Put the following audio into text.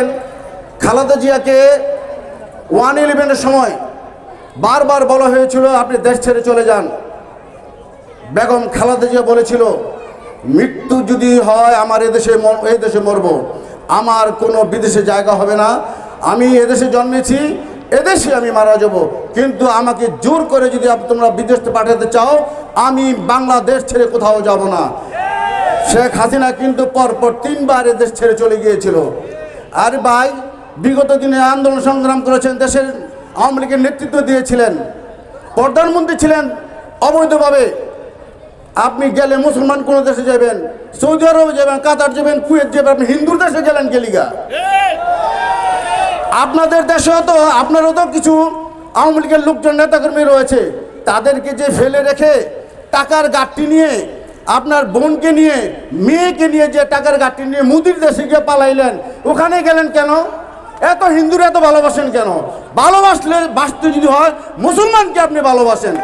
দেখেন খালেদা জিয়াকে ওয়ান ইলেভেনের সময় বারবার বলা হয়েছিল, আপনি দেশ ছেড়ে চলে যান। বেগম খালেদা জিয়া বলেছিল, মৃত্যু যদি হয়, আমার এদেশে এই দেশে মরব। আমার কোনো বিদেশে জায়গা হবে না। আমি এদেশে জন্মেছি এদেশে আমি মারা যাব। কিন্তু আমাকে জোর করে যদি তোমরা বিদেশে পাঠাতে চাও, আমি বাংলাদেশ ছেড়ে কোথাও যাব না। শেখ হাসিনা কিন্তু পরপর তিনবার এদেশ ছেড়ে চলে গিয়েছিল। আর ভাই বিগত দিনে আন্দোলন সংগ্রাম করেছেন, দেশের আওয়ামী লীগের নেতৃত্ব দিয়েছিলেন, প্রধানমন্ত্রী ছিলেন অবৈধভাবে। আপনি গেলে মুসলমান কোন দেশে যাবেন, সৌদি আরবে যাবেন, কাতার যাবেন, কুয়েত যাবেন, আপনি হিন্দুর দেশে গেলেন গেলিগা আপনাদের দেশেও তো আপনারও তো কিছু আওয়ামী লীগের লোকজন, নেতাকর্মী রয়েছে, তাদেরকে যে ফেলে রেখে টাকার গাঠটি নিয়ে আপনার বোনকে নিয়ে, মেয়েকে নিয়ে যে টাকার গাঠি নিয়ে মুদির দেশে গিয়ে পালাইলেন, ওখানে গেলেন কেন? এত হিন্দুরা এত ভালোবাসেন কেন? ভালোবাসলে বাঁচতে যদি হয়, মুসলমানকে আপনি ভালোবাসেন।